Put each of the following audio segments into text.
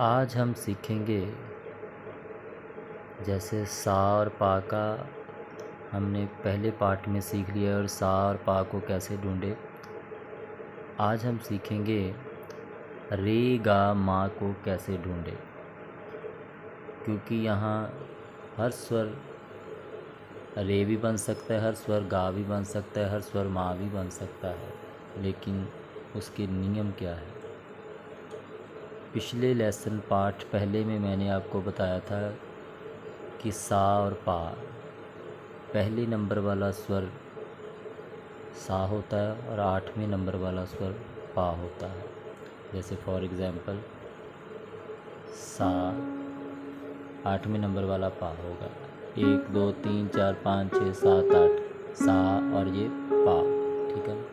आज हम सीखेंगे जैसे सा और पा का हमने पहले पार्ट में सीख लिया और सा और पा को कैसे ढूंढे। आज हम सीखेंगे रे गा मा को कैसे ढूंढे। क्योंकि यहाँ हर स्वर रे भी बन सकता है, हर स्वर गा भी बन सकता है, हर स्वर माँ भी बन सकता है, लेकिन उसके नियम क्या है? पिछले लेसन पाठ पहले में मैंने आपको बताया था कि सा और पा, पहले नंबर वाला स्वर सा होता है और आठवें नंबर वाला स्वर पा होता है। जैसे फॉर एग्ज़ाम्पल सा आठवें नंबर वाला पा होगा। एक, दो, तीन, चार, पाँच, छः, सात, आठ, सा और ये पा, ठीक है?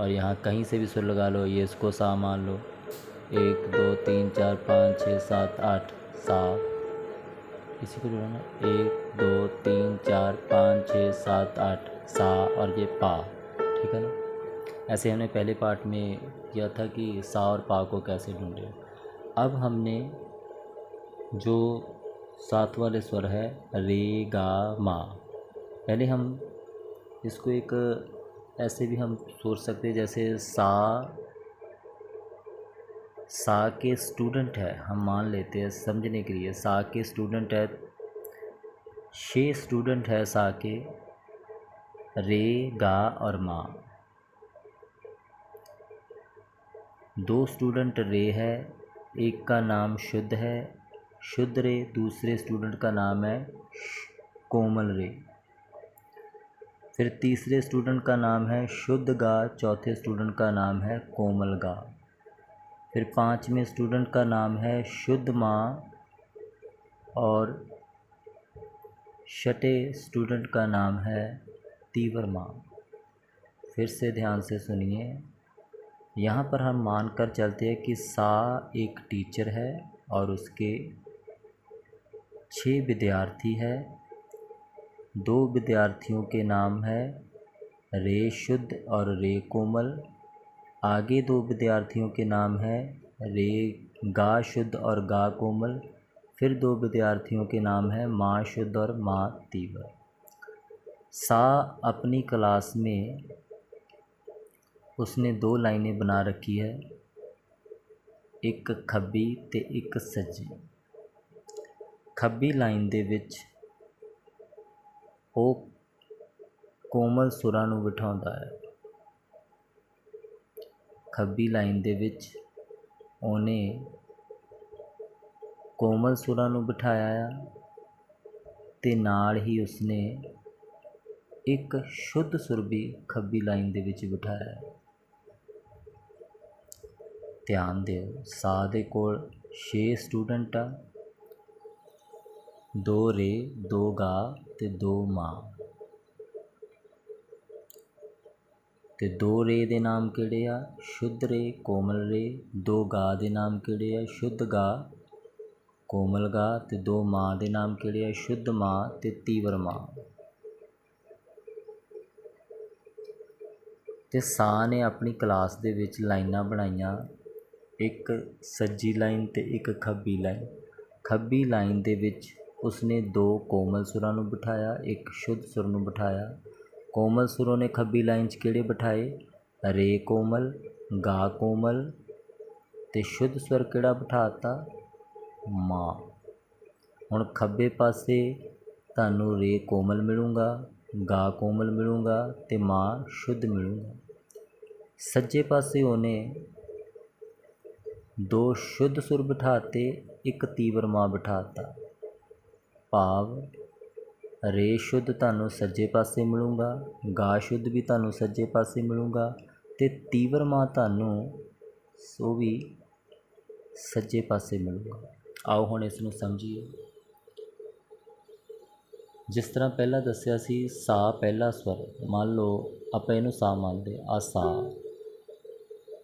और यहाँ कहीं से भी सुर लगा लो, ये इसको सा मान लो। एक, दो, तीन, चार, पाँच, छः, सात, आठ सा इसी को जोड़ना। एक, दो, तीन, चार, पाँच, छः, सात, आठ, सा और ये पा। ठीक है ना? ऐसे हमने पहले पार्ट में किया था कि सा और पा को कैसे ढूंढे। अब हमने जो सात वाले स्वर है, रे, गा, मा। पहले हम इसको एक ऐसे भी हम सोच सकते हैं, जैसे सा सा के स्टूडेंट है। हम मान लेते हैं, समझने के लिए सा के स्टूडेंट है छः स्टूडेंट है सा के, रे, गा और माँ। दो स्टूडेंट रे है, एक का नाम शुद्ध है, शुद्ध रे, दूसरे स्टूडेंट का नाम है कोमल रे। फिर तीसरे स्टूडेंट का नाम है शुद्ध गा, चौथे स्टूडेंट का नाम है कोमल गा। फिर पाँचवें स्टूडेंट का नाम है शुद्ध माँ और छठे स्टूडेंट का नाम है तीवर माँ। फिर से ध्यान से सुनिए। यहाँ पर हम मान कर चलते हैं कि सा एक टीचर है और उसके छः विद्यार्थी है। दो विद्यार्थियों के नाम है रे शुद्ध और रे कोमल। आगे दो विद्यार्थियों के नाम हैं रे गा शुद्ध और गा कोमल फिर दो विद्यार्थियों के नाम हैं माँ शुद्ध और माँ तीव्र सा अपनी क्लास में उसने दो लाइनें बना रखी है एक खब्बी ਤੇ ਇੱਕ ਸੱਜੀ ਖੱਬੀ ਲਾਈਨ ਦੇ ਵਿੱਚ ਉਹ ਕੋਮਲ ਸੁਰਾਂ ਨੂੰ ਬਿਠਾਉਂਦਾ ਹੈ ਖੱਬੀ ਲਾਈਨ ਦੇ ਵਿੱਚ ਉਹਨੇ ਕੋਮਲ ਸੁਰਾਂ ਨੂੰ ਬਿਠਾਇਆ ਆ ਤੇ ਨਾਲ ਹੀ ਉਸਨੇ ਇੱਕ ਸ਼ੁੱਧ ਸੁਰ ਵੀ ਖੱਬੀ ਲਾਈਨ ਦੇ ਵਿੱਚ ਬਿਠਾਇਆ। ਧਿਆਨ ਦਿਓ, ਸਾ ਦੇ ਕੋਲ 6 ਸਟੂਡੈਂਟ ਆ। ਦੋ ਰੇ, ਦੋ ਗਾ ਤੇ ਦੋ ਮਾ। ਅਤੇ ਦੋ ਰੇ ਦੇ ਨਾਮ ਕਿਹੜੇ ਆ? ਸ਼ੁੱਧ ਰੇ, ਕੋਮਲ ਰੇ। ਦੋ ਗਾ ਦੇ ਨਾਮ ਕਿਹੜੇ ਆ? ਸ਼ੁੱਧ ਗਾ, ਕੋਮਲ ਗਾ। ਅਤੇ ਦੋ ਮਾਂ ਦੇ ਨਾਮ ਕਿਹੜੇ ਆ? ਸ਼ੁੱਧ ਮਾਂ ਅਤੇ ਤੀਵਰ ਮਾਂ। ਅਤੇ ਸਾ ਨੇ ਆਪਣੀ ਕਲਾਸ ਦੇ ਵਿੱਚ ਲਾਈਨਾਂ ਬਣਾਈਆਂ। ਇੱਕ ਸੱਜੀ ਲਾਈਨ ਅਤੇ ਇੱਕ ਖੱਬੀ ਲਾਈਨ। ਖੱਬੀ ਲਾਈਨ ਦੇ ਵਿੱਚ ਉਸਨੇ ਦੋ ਕੋਮਲ ਸੁਰਾਂ ਨੂੰ ਬਿਠਾਇਆ, ਇੱਕ ਸ਼ੁੱਧ ਸੁਰ ਨੂੰ ਬਿਠਾਇਆ। ਕੋਮਲ ਸੁਰੋਂ ਨੇ ਖੱਬੀ ਲਾਈਨ 'ਚ ਕਿਹੜੇ ਬਿਠਾਏ ਰੇ ਕੋਮਲ ਗਾ ਕੋਮਲ ਤੇ ਸ਼ੁੱਧ ਸਵਰ ਕਿਹੜਾ ਬਿਠਾਤਾ ਮਾਂ ਹੁਣ ਖੱਬੇ ਪਾਸੇ ਤੁਹਾਨੂੰ ਰੇ ਕੋਮਲ ਮਿਲੂਗਾ ਗਾ ਕੋਮਲ ਮਿਲੂਗਾ ਤੇ ਮਾਂ ਸ਼ੁੱਧ ਮਿਲੂਗਾ ਸੱਜੇ ਪਾਸੇ ਉਹਨੇ ਦੋ ਸ਼ੁੱਧ ਸੁਰ ਬਿਠਾਤੇ ਇੱਕ ਤੀਵਰ ਮਾਂ ਬਿਠਾਤਾ ਭਾਵ ਰੇ ਸ਼ੁੱਧ ਤੁਹਾਨੂੰ ਸੱਜੇ ਪਾਸੇ ਮਿਲੂਗਾ, ਗਾ ਸ਼ੁੱਧ ਵੀ ਤੁਹਾਨੂੰ ਸੱਜੇ ਪਾਸੇ ਮਿਲੂਗਾ ਅਤੇ ਤੀਵਰ ਮਾ ਤੁਹਾਨੂੰ ਉਹ ਵੀ ਸੱਜੇ ਪਾਸੇ ਮਿਲੂਗਾ। ਆਓ ਹੁਣ ਇਸ ਨੂੰ ਸਮਝੀਏ। ਜਿਸ ਤਰ੍ਹਾਂ ਪਹਿਲਾਂ ਦੱਸਿਆ ਸੀ, ਸਾ ਪਹਿਲਾ ਸਵਰ, ਮੰਨ ਲਓ ਆਪਾਂ ਇਹਨੂੰ ਸਾ ਮੰਨਦੇ ਆ ਸਾ।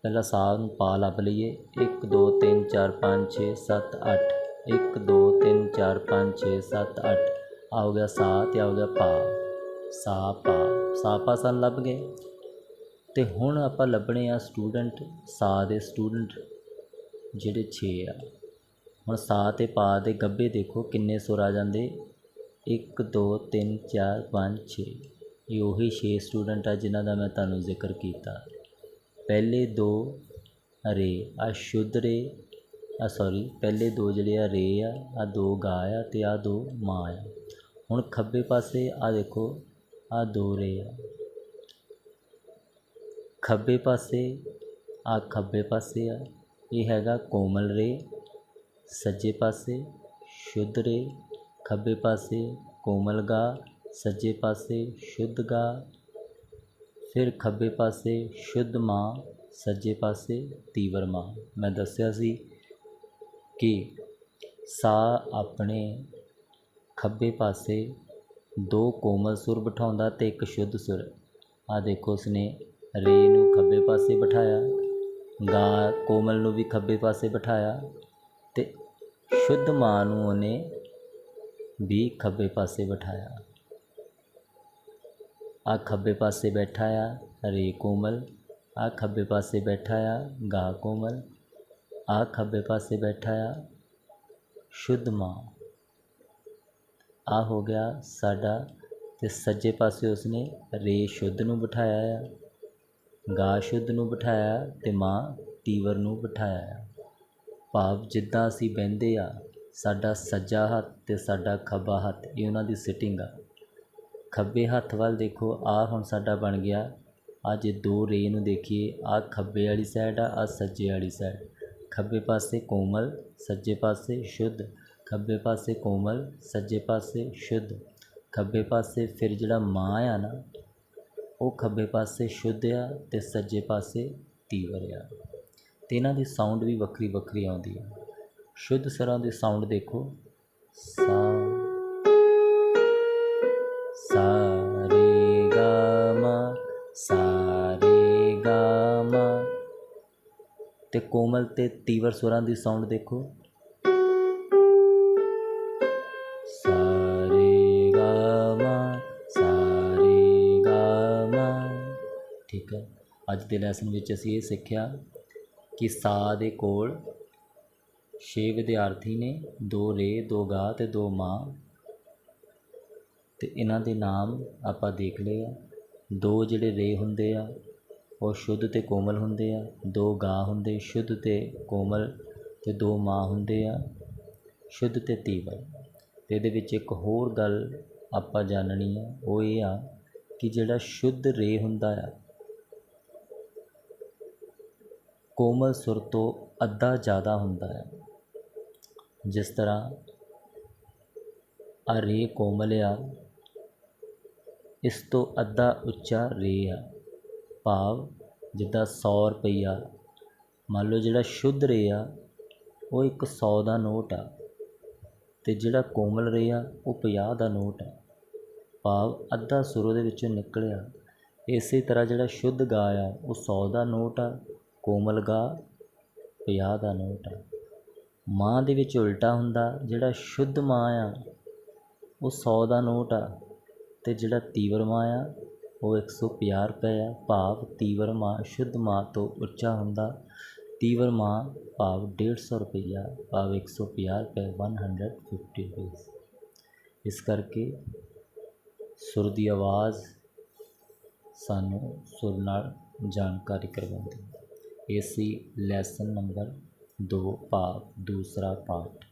ਪਹਿਲਾਂ ਸਾ ਨੂੰ ਪਾ ਲੱਭ ਲਈਏ। 1 2 3 4 5 6 7 8 1 2 3 4 5 6 7 8 ਆ ਹੋ ਗਿਆ ਸਾ ਤੇ ਆ ਹੋ ਗਿਆ ਪਾ, ਸਾ ਪਾ ਸਾ ਪਾ ਸਨ ਲੱਭ ਗਏ। ਤੇ ਹੁਣ ਆਪਾਂ ਲੱਭਣੇ ਆ ਸਟੂਡੈਂਟ ਸਾ ਦੇ ਸਟੂਡੈਂਟ ਜਿਹੜੇ 6 ਆ। ਹੁਣ ਸਾ ਤੇ ਪਾ ਦੇ ਗੱਭੇ ਦੇਖੋ ਕਿੰਨੇ ਸੁਰ ਆ ਜਾਂਦੇ। 1 2 3 4 5 6 ਇਹ ਉਹੀ 6 ਸਟੂਡੈਂਟ ਆ ਜਿਨ੍ਹਾਂ ਦਾ ਮੈਂ ਤੁਹਾਨੂੰ ਜ਼ਿਕਰ ਕੀਤਾ। ਪਹਿਲੇ ਦੋ ਰੇ, ਆ ਸ਼ੁੱਧ ਰੇ, ਆ ਸੌਰੀ ਪਹਿਲੇ ਦੋ ਜਿਹੜੇ ਆ ਰੇ ਆ ਆ ਦੋ ਗਾ ਆ ਤੇ ਆ ਦੋ ਮਾਂ ਆ। ਹੁਣ ਖੱਬੇ ਪਾਸੇ ਆ ਦੇਖੋ ਆ ਦੋ ਰੇ ਆ। ਖੱਬੇ ਪਾਸੇ ਆ ਖੱਬੇ ਪਾਸੇ ਆ। ਇਹ ਹੈਗਾ ਕੋਮਲ ਰੇ, ਸੱਜੇ ਪਾਸੇ ਸ਼ੁੱਧ ਰੇ, ਖੱਬੇ ਪਾਸੇ ਕੋਮਲ ਗਾ, ਸੱਜੇ ਪਾਸੇ ਸ਼ੁੱਧ ਗਾ, ਫਿਰ ਖੱਬੇ ਪਾਸੇ ਸ਼ੁੱਧ ਮਾਂ, ਸੱਜੇ ਪਾਸੇ ਤੀਵਰ ਮਾਂ। ਮੈਂ ਦੱਸਿਆ ਸੀ ਕਿ ਸਾ ਆਪਣੇ ਖੱਬੇ ਪਾਸੇ ਦੋ ਕੋਮਲ ਸੁਰ ਬਿਠਾਉਂਦਾ ਅਤੇ ਇੱਕ ਸ਼ੁੱਧ ਸੁਰ। ਆਹ ਦੇਖੋ ਉਸਨੇ ਰੇ ਨੂੰ ਖੱਬੇ ਪਾਸੇ ਬਿਠਾਇਆ, ਗਾ ਕੋਮਲ ਨੂੰ ਵੀ ਖੱਬੇ ਪਾਸੇ ਬਿਠਾਇਆ ਅਤੇ ਸ਼ੁੱਧ ਮਾਂ ਨੂੰ ਉਹਨੇ ਵੀ ਖੱਬੇ ਪਾਸੇ ਬਿਠਾਇਆ। ਆ ਖੱਬੇ ਪਾਸੇ ਬੈਠਾ ਆ ਰੇ ਕੋਮਲ ਆ ਖੱਬੇ ਪਾਸੇ ਬੈਠਾ ਆ ਗਾ ਕੋਮਲ ਆ ਖੱਬੇ ਪਾਸੇ ਬੈਠਾ ਆ ਸ਼ੁੱਧ ਮਾਂ। ਆਹ ਹੋ ਗਿਆ ਸਾਡਾ ਅਤੇ ਸੱਜੇ ਪਾਸੇ ਉਸਨੇ ਰੇ ਸ਼ੁੱਧ ਨੂੰ ਬਿਠਾਇਆ ਆ, ਗਾ ਸ਼ੁੱਧ ਨੂੰ ਬਿਠਾਇਆ ਅਤੇ ਮਾਂ ਤੀਵਰ ਨੂੰ ਬਿਠਾਇਆ ਆ। ਭਾਵ ਜਿੱਦਾਂ ਅਸੀਂ ਬਹਿੰਦੇ ਆ, ਸਾਡਾ ਸੱਜਾ ਹੱਥ ਅਤੇ ਸਾਡਾ ਖੱਬਾ ਹੱਥ, ਇਹ ਉਹਨਾਂ ਦੀ ਸਿਟਿੰਗ ਆ। ਖੱਬੇ ਹੱਥ ਵੱਲ ਦੇਖੋ, ਆਹ ਹੁਣ ਸਾਡਾ ਬਣ ਗਿਆ। ਆਹ ਜੇ ਦੋ ਰੇ ਨੂੰ ਦੇਖੀਏ, ਆਹ ਖੱਬੇ ਵਾਲੀ ਸਾਈਡ ਆ, ਆਹ ਸੱਜੇ ਵਾਲੀ ਸਾਈਡ ਖੱਬੇ ਪਾਸੇ ਕੋਮਲ, ਸੱਜੇ ਪਾਸੇ ਸ਼ੁੱਧ। ਖੱਬੇ ਪਾਸੇ ਕੋਮਲ, ਸੱਜੇ ਪਾਸੇ ਸ਼ੁੱਧ। ਖੱਬੇ ਪਾਸੇ ਫਿਰ ਜਿਹੜਾ ਮਾਂ ਆ ਨਾ, ਉਹ ਖੱਬੇ ਪਾਸੇ ਸ਼ੁੱਧ ਆ ਅਤੇ ਸੱਜੇ ਪਾਸੇ ਤੀਵਰ ਆ। ਅਤੇ ਇਹਨਾਂ ਦੀ ਸਾਊਂਡ ਵੀ ਵੱਖਰੀ ਵੱਖਰੀ ਆਉਂਦੀ ਆ। ਸ਼ੁੱਧ ਸਰਾਂ ਦੇ ਸਾਊਂਡ ਦੇਖੋ। ਸਾ ਸਾ ਰੇ ਗਾ ਮਾ ਸਾ ਰੇ ਗਾ ਮਾ ਤੇ ਕੋਮਲ ਤੇ ਤੀਵਰ ਸੁਰਾਂ ਦੀ ਸਾਊਂਡ ਦੇਖੋ। ਠੀਕ ਹੈ। ਅੱਜ ਦੇ ਲੈਸਨ ਵਿੱਚ ਅਸੀਂ ਇਹ ਸਿੱਖਿਆ ਕਿ ਸਾ ਦੇ ਕੋਲ 6 ਵਿਦਿਆਰਥੀ ਨੇ, ਦੋ ਰੇ, ਦੋ ਗਾ ਤੇ ਦੋ ਮਾਂ। ਤੇ ਇਹਨਾਂ ਦੇ ਨਾਮ ਆਪਾਂ ਦੇਖ ਲਏ ਆ। ਦੋ ਜਿਹੜੇ ਰੇ ਹੁੰਦੇ ਆ, ਉਹ ਸ਼ੁੱਧ ਤੇ ਕੋਮਲ ਹੁੰਦੇ ਆ। ਦੋ ਗਾ ਹੁੰਦੇ, ਸ਼ੁੱਧ ਤੇ ਕੋਮਲ ਤੇ ਦੋ ਮਾਂ ਹੁੰਦੇ ਆ, ਸ਼ੁੱਧ ਤੇ ਤੀਵਰ। ਤੇ ਇਹਦੇ ਵਿੱਚ ਇੱਕ ਹੋਰ ਗੱਲ ਆਪਾਂ ਜਾਣਨੀ ਆ, ਉਹ ਇਹ ਆ ਕਿ ਜਿਹੜਾ ਸ਼ੁੱਧ ਰੇ ਹੁੰਦਾ ਆ ਕੋਮਲ ਸੁਰ ਤੋਂ ਅੱਧਾ ਜ਼ਿਆਦਾ ਹੁੰਦਾ ਹੈ। ਜਿਸ ਤਰ੍ਹਾਂ, ਆ ਰੇ ਕੋਮਲ ਆ ਇਸ ਤੋਂ ਅੱਧਾ ਉੱਚਾ ਰੇ ਆ। ਭਾਵ ਜਿੱਦਾਂ ਸੌ ਰੁਪਈਆ। ਮੰਨ ਲਓ ਜਿਹੜਾ ਸ਼ੁੱਧ ਰੇ ਆ, ਉਹ ਇੱਕ ਸੌ ਦਾ ਨੋਟ ਆ। ਅਤੇ ਜਿਹੜਾ ਕੋਮਲ ਰੇ ਆ, ਉਹ 50 ਦਾ ਨੋਟ ਆ। ਭਾਵ ਅੱਧਾ ਸੁਰ ਉਹਦੇ ਵਿੱਚੋਂ ਨਿਕਲਿਆ। ਇਸੇ ਤਰ੍ਹਾਂ ਜਿਹੜਾ ਸ਼ੁੱਧ ਗਾ ਆ, ਉਹ ਸੌ ਦਾ ਨੋਟ ਆ। ਕੋਮਲ ਗਾ 50 ਦਾ ਨੋਟ। ਆ ਮਾਂ ਦੇ ਵਿੱਚ ਉਲਟਾ ਹੁੰਦਾ, ਜਿਹੜਾ ਸ਼ੁੱਧ ਮਾਂ ਆ, ਉਹ ਸੌ ਦਾ ਨੋਟ ਆ ਅਤੇ ਜਿਹੜਾ ਤੀਵਰ ਮਾਂ ਆ, ਉਹ 150 ਰੁਪਏ ਆ। ਭਾਵ ਤੀਵਰ ਮਾਂ, ਸ਼ੁੱਧ ਮਾਂ ਤੋਂ ਉੱਚਾ ਹੁੰਦਾ। ਤੀਵਰ ਮਾਂ, ਭਾਵ ਡੇਢ ਸੌ ਰੁਪਈਆ, ਭਾਵ 150 ਰੁਪਏ 150 ਰੁਪਏ ਇਸ ਕਰਕੇ ਸੁਰ ਦੀ ਆਵਾਜ਼ ਸਾਨੂੰ ਸੁਰ ਨਾਲ ਜਾਣਕਾਰੀ ਕਰਵਾਉਂਦੀ ਹੈ। ਏ ਸੀ ਲੈਸਨ ਨੰਬਰ ਦੋ ਭਾਗ ਦੂਸਰਾ ਪਾਠ